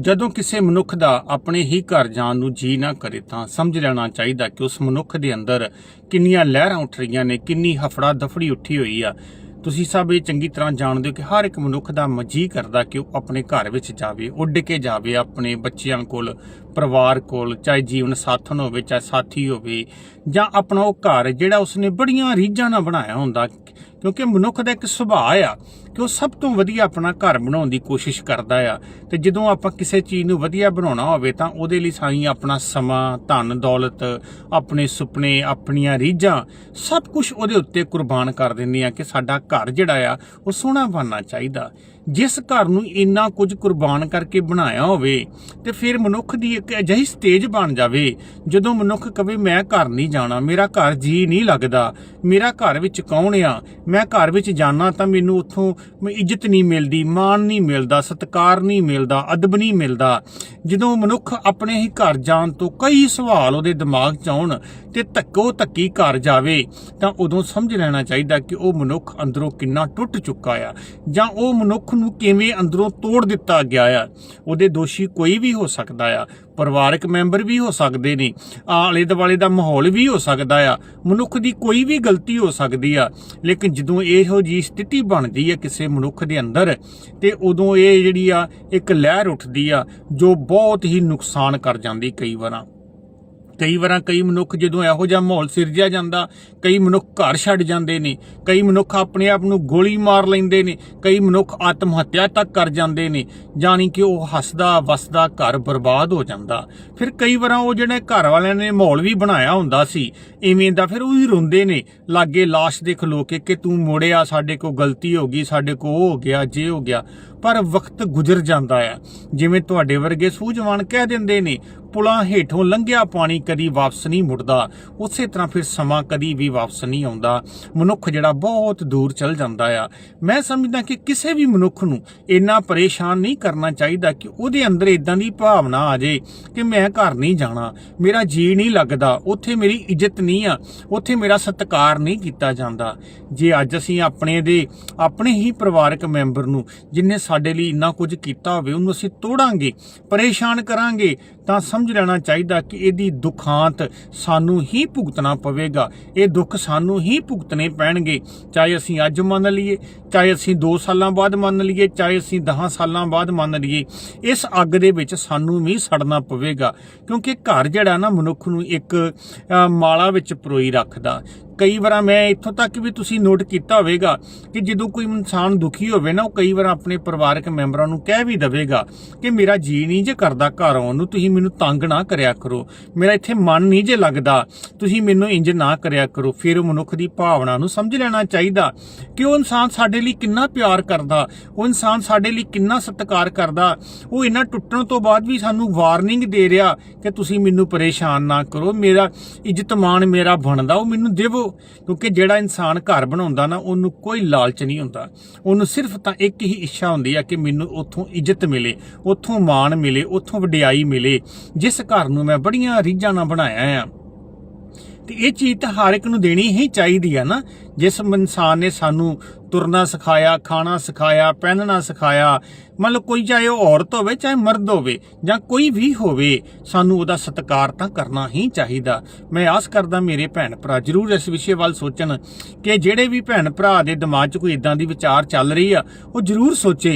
ਜਦੋਂ ਕਿਸੇ ਮਨੁੱਖ ਦਾ ਆਪਣੇ ਹੀ ਘਰ ਜਾਣ ਨੂੰ ਜੀ ਨਾ ਕਰੇ ਤਾਂ ਸਮਝ ਲੈਣਾ ਚਾਹੀਦਾ ਕਿ ਉਸ ਮਨੁੱਖ ਦੇ ਅੰਦਰ ਕਿੰਨੀਆਂ ਲਹਿਰਾਂ ਉੱਠ ਰਹੀਆਂ ਨੇ, ਕਿੰਨੀ ਹਫੜਾ ਦਫੜੀ ਉੱਠੀ ਹੋਈ ਆ। ਤੁਸੀਂ ਸਭ ਇਹ ਚੰਗੀ ਤਰ੍ਹਾਂ ਜਾਣਦੇ ਹੋ ਕਿ ਹਰ ਇੱਕ ਮਨੁੱਖ ਦਾ ਮਜੀ ਕਰਦਾ ਕਿ ਉਹ ਆਪਣੇ ਘਰ ਵਿੱਚ ਜਾਵੇ, ਉੱਡ ਕੇ ਜਾਵੇ, ਆਪਣੇ ਬੱਚਿਆਂ ਕੋਲ ਪਰਿਵਾਰ ਕੋਲ, ਚਾਹੇ ਜੀਵਨ ਸਾਥਣ ਹੋਵੇ, ਚਾਹੇ ਸਾਥੀ ਹੋਵੇ, ਜਾਂ ਆਪਣਾ ਉਹ ਘਰ ਜਿਹੜਾ ਉਸਨੇ ਬੜੀਆਂ ਰੀਝਾਂ ਨਾਲ ਬਣਾਇਆ ਹੁੰਦਾ, ਕਿਉਂਕਿ ਮਨੁੱਖ ਦਾ ਇੱਕ ਸੁਭਾਅ ਆ ਕਿ ਉਹ ਸਭ ਤੋਂ ਵਧੀਆ ਆਪਣਾ ਘਰ ਬਣਾਉਣ ਦੀ ਕੋਸ਼ਿਸ਼ ਕਰਦਾ ਆ। ਤੇ ਜਦੋਂ ਆਪਾਂ ਕਿਸੇ ਚੀਜ਼ ਨੂੰ ਵਧੀਆ ਬਣਾਉਣਾ ਹੋਵੇ, ਤਾਂ ਉਹਦੇ ਲਈ ਸਾਈ ਆਪਣਾ ਸਮਾਂ, ਧਨ, ਦੌਲਤ, ਆਪਣੇ ਸੁਪਨੇ, ਆਪਣੀਆਂ ਰੀਝਾਂ, ਸਭ ਕੁਝ ਉਹਦੇ ਉੱਤੇ ਕੁਰਬਾਨ ਕਰ ਦਿੰਦੇ ਆ ਕਿ ਸਾਡਾ ਘਰ ਜਿਹੜਾ ਆ, ਉਹ ਸੋਹਣਾ ਬਣਨਾ ਚਾਹੀਦਾ। ਜਿਸ ਘਰ ਨੂੰ ਇੰਨਾ ਕੁਝ ਕੁਰਬਾਨ ਕਰਕੇ ਬਣਾਇਆ ਹੋਵੇ ਤੇ ਫਿਰ ਮਨੁੱਖ ਦੀ ਇੱਕ ਅਜਿਹੀ ਸਟੇਜ ਬਣ ਜਾਵੇ, ਜਦੋਂ ਮਨੁੱਖ ਕਵੇ, ਮੈਂ ਘਰ ਨਹੀਂ ਜਾਣਾ, ਮੇਰਾ ਘਰ ਜੀ ਨਹੀਂ ਲੱਗਦਾ, ਮੇਰਾ ਘਰ ਵਿੱਚ ਕੌਣ ਆ? ਮੈਂ ਘਰ ਵਿੱਚ ਜਾਣਾ ਤਾਂ ਮੈਨੂੰ ਉੱਥੋਂ ਇੱਜ਼ਤ ਨਹੀਂ ਮਿਲਦੀ, ਮਾਣ ਨਹੀਂ ਮਿਲਦਾ, ਸਤਿਕਾਰ ਨਹੀਂ ਮਿਲਦਾ, ਅਦਬ ਨਹੀਂ ਮਿਲਦਾ। ਜਦੋਂ ਮਨੁੱਖ ਆਪਣੇ ਹੀ ਘਰ ਜਾਣ ਤੋਂ ਕਈ ਸਵਾਲ ਉਹਦੇ ਦਿਮਾਗ 'ਚ ਆਉਣ ਤੇ ਧੱਕੋ ਧੱਕੀ ਘਰ ਜਾਵੇ, ਤਾਂ ਉਦੋਂ ਸਮਝ ਲੈਣਾ ਚਾਹੀਦਾ ਕਿ ਉਹ ਮਨੁੱਖ ਅੰਦਰੋਂ ਕਿੰਨਾ ਟੁੱਟ ਚੁੱਕਾ ਆ, ਜਾਂ ਉਹ ਮਨੁੱਖ ਨੂੰ ਕਿਵੇਂ ਅੰਦਰੋਂ ਤੋੜ ਦਿੱਤਾ ਗਿਆ ਆ? ਉਹਦੇ ਦੋਸ਼ੀ ਕੋਈ ਵੀ ਹੋ ਸਕਦਾ ਆ। ਪਰਿਵਾਰਕ ਮੈਂਬਰ ਵੀ ਹੋ ਸਕਦੇ ਨੇ। ਆਲੇ ਦੁਆਲੇ ਦਾ ਮਾਹੌਲ ਵੀ ਹੋ ਸਕਦਾ ਆ। ਮਨੁੱਖ ਦੀ ਕੋਈ ਵੀ ਗਲਤੀ ਹੋ ਸਕਦੀ ਆ। ਲੇਕਿਨ ਜਦੋਂ ਇਹੋ ਜੀ ਸਥਿਤੀ ਬਣਦੀ ਆ ਕਿਸੇ ਮਨੁੱਖ ਦੇ ਅੰਦਰ, ਤੇ ਉਦੋਂ ਇਹ ਜਿਹੜੀ ਆ, ਇੱਕ ਲਹਿਰ ਉੱਠਦੀ ਆ, ਜੋ ਬਹੁਤ ਹੀ ਨੁਕਸਾਨ ਕਰ ਜਾਂਦੀ ਕਈ ਵਾਰਾਂ। ਕਈ ਵਾਰਾਂ ਕਈ ਮਨੁੱਖ ਜਦੋਂ ਇਹੋ ਜਿਹਾ ਮਾਹੌਲ ਸਿਰਜਿਆ ਜਾਂਦਾ, ਕਈ ਮਨੁੱਖ ਘਰ ਛੱਡ ਜਾਂਦੇ ਨੇ, ਕਈ ਮਨੁੱਖ ਆਪਣੇ ਆਪ ਨੂੰ ਗੋਲੀ ਮਾਰ ਲੈਂਦੇ ਨੇ, ਕਈ ਮਨੁੱਖ ਆਤਮ ਹੱਤਿਆ ਤੱਕ ਕਰ ਜਾਂਦੇ ਨੇ, ਜਾਣੀ ਕਿ ਉਹ ਹੱਸਦਾ, ਵਸਦਾ, ਘਰ ਬਰਬਾਦ ਹੋ ਜਾਂਦਾ। ਫਿਰ ਕਈ ਵਾਰਾਂ ਉਹ ਜਿਹੜੇ ਘਰ ਵਾਲਿਆਂ ਨੇ ਮਾਹੌਲ ਵੀ ਬਣਾਇਆ ਹੁੰਦਾ ਸੀ, ਇਵੇਂ ਦਾ ਫਿਰ ਉਹ ਹੀ ਰੋਂਦੇ ਨੇ, ਲਾਗੇ ਲਾਸ਼ ਦੇ ਖਲੋ ਕੇ ਕਿ ਤੂੰ ਮੋੜਿਆ, ਸਾਡੇ ਕੋਲ ਗਲਤੀ ਹੋ ਗਈ, ਸਾਡੇ ਕੋਲ ਉਹ ਹੋ ਗਿਆ, ਜੇ ਹੋ ਗਿਆ। ਪਰ ਵਕਤ ਗੁਜ਼ਰ ਜਾਂਦਾ ਆ ਜਿਵੇਂ ਤੁਹਾਡੇ ਵਰਗੇ ਸੂਝਵਾਨ ਕਹਿ ਦਿੰਦੇ ਨੇ, ਪੁਲਾਂ ਹੇਠੋਂ ਲੰਘਿਆ ਪਾਣੀ ਕਦੀ ਵਾਪਸ ਨਹੀਂ ਮੁੜਦਾ। ਉਸੇ ਤਰ੍ਹਾਂ ਫਿਰ ਸਮਾਂ ਕਦੀ ਵੀ ਵਾਪਸ ਨਹੀਂ ਆਉਂਦਾ। ਮਨੁੱਖ ਜਿਹੜਾ ਬਹੁਤ ਦੂਰ ਚਲ ਜਾਂਦਾ ਆ। ਮੈਂ ਸਮਝਦਾ ਕਿ ਕਿਸੇ ਵੀ ਮਨੁੱਖ ਨੂੰ ਇੰਨਾ ਪਰੇਸ਼ਾਨ ਨਹੀਂ ਕਰਨਾ ਚਾਹੀਦਾ ਕਿ ਉਹਦੇ ਅੰਦਰ ਇਦਾਂ ਦੀ ਭਾਵਨਾ ਆ ਜੇ ਕਿ ਮੈਂ ਘਰ ਨਹੀਂ ਜਾਣਾ, ਮੇਰਾ ਜੀ ਨਹੀਂ ਲੱਗਦਾ, ਉੱਥੇ ਮੇਰੀ ਇੱਜ਼ਤ ਨਹੀਂ ਆ, ਉੱਥੇ ਮੇਰਾ ਸਤਿਕਾਰ ਨਹੀਂ ਕੀਤਾ ਜਾਂਦਾ। ਜੇ ਅੱਜ ਅਸੀਂ ਆਪਣੇ ਦੇ, ਆਪਣੇ ਹੀ ਪਰਿਵਾਰਕ ਮੈਂਬਰ ਨੂੰ ਜਿੰਨੇ ਸਾਡੇ ਲਈ ਇੰਨਾ ਕੁਝ ਕੀਤਾ ਹੋਵੇ, ਉਹਨੂੰ ਅਸੀਂ ਤੋੜਾਂਗੇ, ਪਰੇਸ਼ਾਨ ਕਰਾਂਗੇ, ਤਾਂ ਸਮਝ ਲੈਣਾ ਚਾਹੀਦਾ ਕਿ ਇਹਦੀ ਦੁਖਾਂਤ ਸਾਨੂੰ ਹੀ ਭੁਗਤਣਾ ਪਵੇਗਾ। ਇਹ ਦੁੱਖ ਸਾਨੂੰ ਹੀ ਭੁਗਤਣੇ ਪੈਣਗੇ। ਚਾਹੇ ਅਸੀਂ ਅੱਜ ਮੰਨ ਲਈਏ ਚਾਹੇ ਅਸੀਂ 2 ਸਾਲਾਂ ਬਾਅਦ ਮੰਨ ਲਈਏ, ਚਾਹੇ ਅਸੀਂ 10 ਸਾਲਾਂ ਬਾਅਦ ਮੰਨ ਲਈਏ, ਇਸ ਅੱਗ ਦੇ ਵਿੱਚ ਸਾਨੂੰ ਵੀ ਸੜਨਾ ਪਵੇਗਾ। ਕਿਉਂਕਿ ਘਰ ਜਿਹੜਾ ਨਾ, ਮਨੁੱਖ ਨੂੰ ਇੱਕ ਮਾਲਾ ਵਿੱਚ ਪਰੋਈ ਰੱਖਦਾ। ਕਈ ਵਾਰ ਮੈਂ ਇੱਥੋਂ ਤੱਕ ਵੀ ਤੁਸੀਂ ਨੋਟ ਕੀਤਾ ਹੋਵੇਗਾ ਕਿ ਜਦੋਂ ਕੋਈ ਇਨਸਾਨ ਦੁਖੀ ਹੋਵੇ ਨਾ, ਉਹ ਕਈ ਵਾਰ ਆਪਣੇ ਪਰਿਵਾਰਕ ਮੈਂਬਰਾਂ ਨੂੰ ਕਹਿ ਵੀ ਦਵੇਗਾ ਕਿ ਮੇਰਾ ਜੀ ਨਹੀਂ ਜੇ ਕਰਦਾ ਘਰ ਆਉਣ ਨੂੰ, ਤੁਸੀਂ ਮੈਨੂੰ ਤੰਗ ਨਾ ਕਰਿਆ ਕਰੋ। ਮੇਰਾ ਇੱਥੇ ਮਨ ਨਹੀਂ ਜੇ ਲੱਗਦਾ, ਤੁਸੀਂ ਮੈਨੂੰ ਇੰਜ ਨਾ ਕਰਿਆ ਕਰੋ। ਫਿਰ ਮਨੁੱਖ ਦੀ ਭਾਵਨਾ ਨੂੰ ਸਮਝ ਲੈਣਾ ਚਾਹੀਦਾ ਕਿ ਉਹ ਇਨਸਾਨ ਸਾਡੇ ਲਈ ਕਿੰਨਾ ਪਿਆਰ ਕਰਦਾ, ਉਹ ਇਨਸਾਨ ਸਾਡੇ ਲਈ ਕਿੰਨਾ ਸਤਿਕਾਰ ਕਰਦਾ, ਉਹ ਇਹਨਾਂ ਟੁੱਟਣ ਤੋਂ ਬਾਅਦ ਵੀ ਸਾਨੂੰ ਵਾਰਨਿੰਗ ਦੇ ਰਿਹਾ ਕਿ ਤੁਸੀਂ ਮੈਨੂੰ ਪਰੇਸ਼ਾਨ ਨਾ ਕਰੋ, ਮੇਰਾ ਇੱਜ਼ਤ ਮਾਣ ਮੇਰਾ ਬਣਦਾ, ਉਹ ਮੈਨੂੰ ਦੇਵੋ, ਕਿਉਂਕਿ ਜਿਹੜਾ ਇਨਸਾਨ ਘਰ ਬਣਾਉਂਦਾ ਨਾ, ਉਹਨੂੰ ਕੋਈ ਲਾਲਚ ਨਹੀਂ ਹੁੰਦਾ। ਉਹਨੂੰ ਸਿਰਫ ਤਾਂ ਇੱਕ ਹੀ ਇੱਛਾ ਹੁੰਦੀ ਆ ਕਿ ਮੈਨੂੰ ਉੱਥੋਂ ਇੱਜ਼ਤ ਮਿਲੇ, ਉੱਥੋਂ ਮਾਣ ਮਿਲੇ, ਉੱਥੋਂ ਵਡਿਆਈ ਮਿਲੇ, ਜਿਸ ਘਰ ਨੂੰ ਮੈਂ ਬੜੀਆਂ ਰੀਝਾਂ ਨਾਲ ਬਣਾਇਆ ਆ। ਤੇ ਇਹ ਚੀਜ਼ ਤਾਂ ਹਰ ਇੱਕ ਨੂੰ ਦੇਣੀ ਹੀ ਚਾਹੀਦੀ ਆ ਨਾ। ਜਿਸ ਇਨਸਾਨ ਨੇ ਸਾਨੂੰ ਤੁਰਨਾ ਸਿਖਾਇਆ, ਖਾਣਾ ਸਿਖਾਇਆ, ਪਹਿਨਣਾ ਸਿਖਾਇਆ ਮਤਲਬ ਕੋਈ ਚਾਹੇ ਉਹ ਔਰਤ ਹੋਵੇ, ਚਾਹੇ ਮਰਦ ਹੋਵੇ, ਜਾਂ ਕੋਈ ਵੀ ਹੋਵੇ, ਸਾਨੂੰ ਉਹਦਾ ਸਤਿਕਾਰ ਤਾਂ ਕਰਨਾ ਹੀ ਚਾਹੀਦਾ। ਮੈਂ ਆਸ ਕਰਦਾ ਮੇਰੇ ਭੈਣ ਭਰਾ ਜਰੂਰ ਇਸ ਵਿਸ਼ੇ ਵੱਲ ਸੋਚਣ ਕਿ ਜਿਹੜੇ ਵੀ ਭੈਣ ਭਰਾ ਦੇ ਦਿਮਾਗ 'ਚ ਕੋਈ ਇਦਾਂ ਦੀ ਵਿਚਾਰ ਚੱਲ ਰਹੀ ਆ, ਉਹ ਜਰੂਰ ਸੋਚੇ।